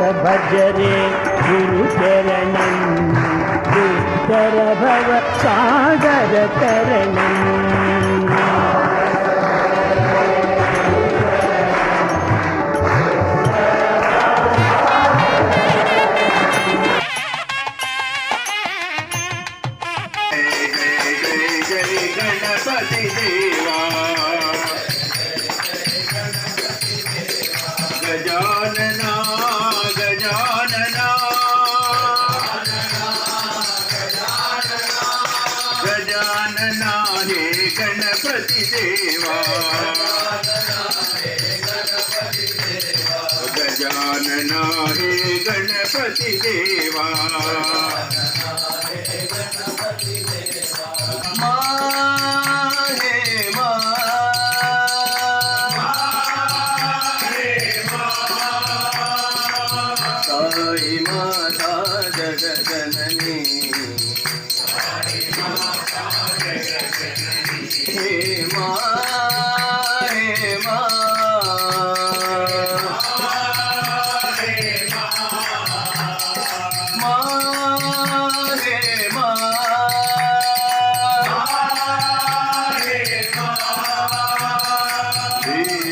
भजरे गिरम् सागरतरणम् गणपति देवा Hey, Mom.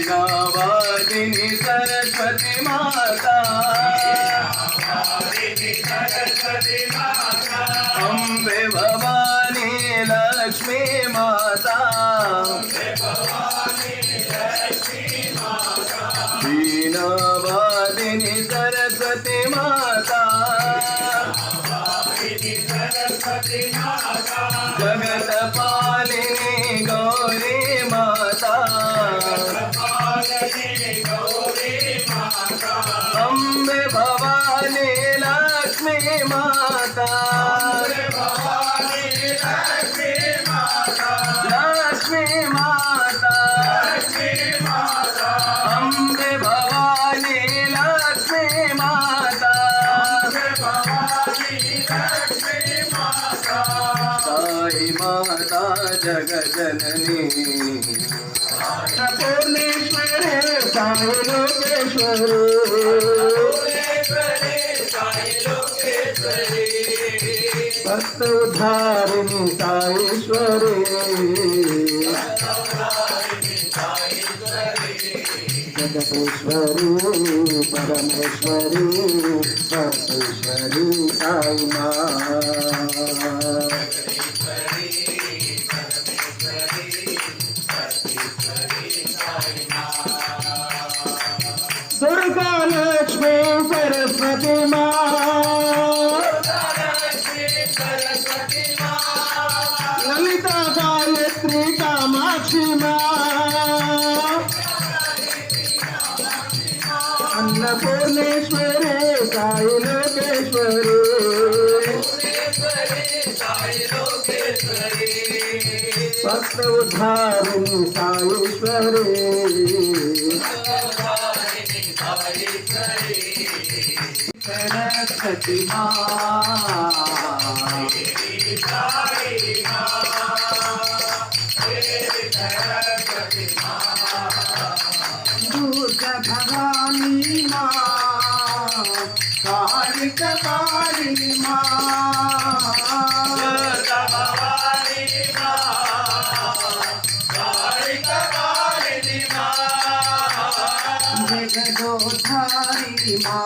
वीणावादिनी Saraswati माता अम्बे भवानी लक्ष्मी माता वीणावादिनी सरस्वती माता जगत पालिनी माता लक्ष्मी माता अम्बे भवानी लक्ष्मी माता साई माता जगजननी पूर्णेश्वरे साई लोकेश्वरे వస్తుధారిణి సాయేశ్వరి జగతేశ్వరి పరమేశ్వరి సర్వేశ్వరి సాయిమా దుర్గా లక్ష్మీ సరస్వతి మా भक्त उद्धारिणी साईश्वरे। सरस्वती भवानी माँ माँ జగదోధారి మా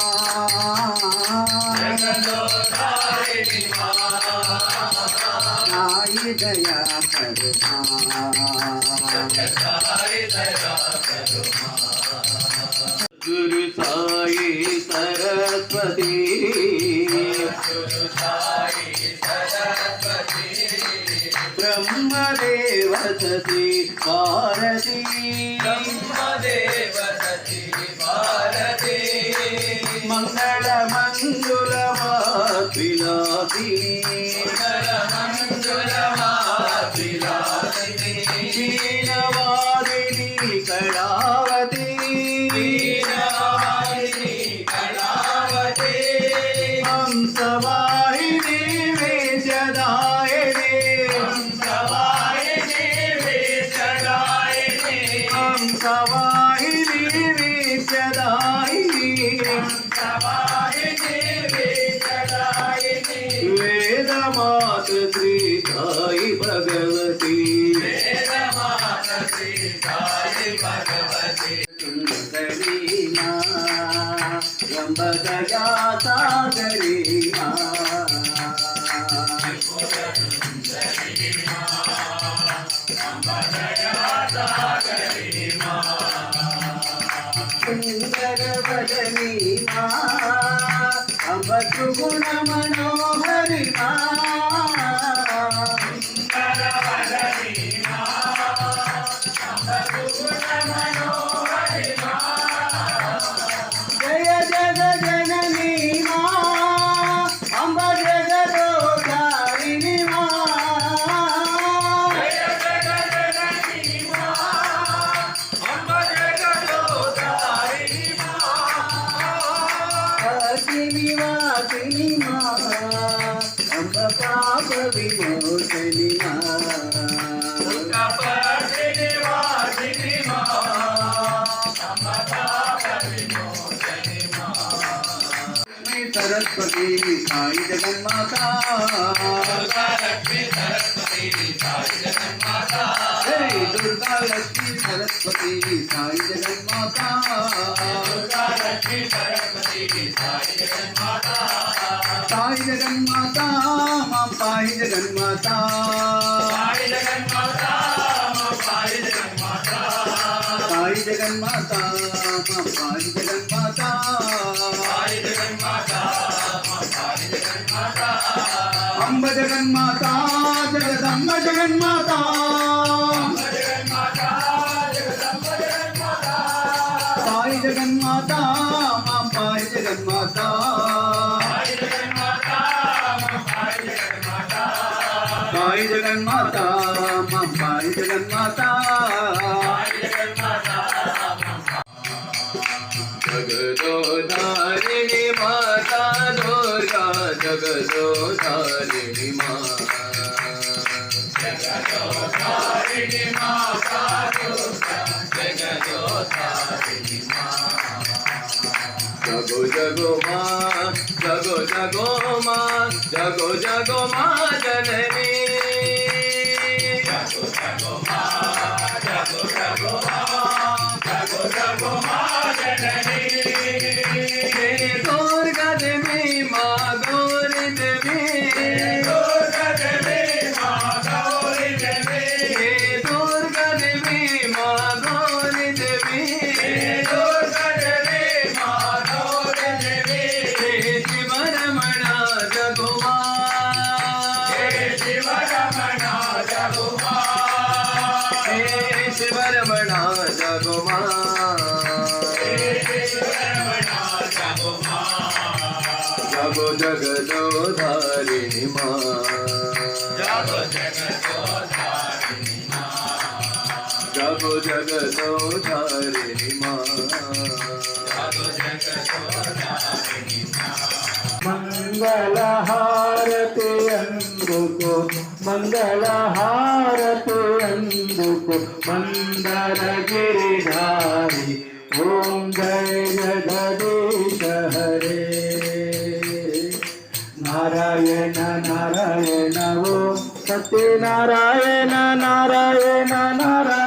జగదోధారి మా నాయ దయా కరుమా జగదారి గురు సాయి సరస్వతి Come on. సుందరి మా రంభగయా మా సుందర అంబసు గుణ I'm Hamburger. సరస్వతి సాయి జగన్మాత. దుర్గా లక్ష్మి సరస్వతి సాయి జగన్మాత. సాయి జగన్మాత మా సాయి జగన్మాత సాయి జగన్మాత. సాయి జగన్మాత మా సాయి జగన్మాత. జగన్మాత జగదమ్మ జగన్మాత. సాయి జగన్మాత మా పాయి జగన్మాత. సాయి జగన్మాత మా పాయి జగన్మాత. జగో జగో మా జగో జగో మా జగో జగో మా జననీ. జనని. జగదోధారిణి మా జగో జగదోధారిణి మా మంగళహారతి అందుకు మంగళహారతి అందుకు మందర గిరిధారి ఓం జయ జగదీశ నారాయణ ఓ సత్యనారాయణ నారాయణ నారాయణ.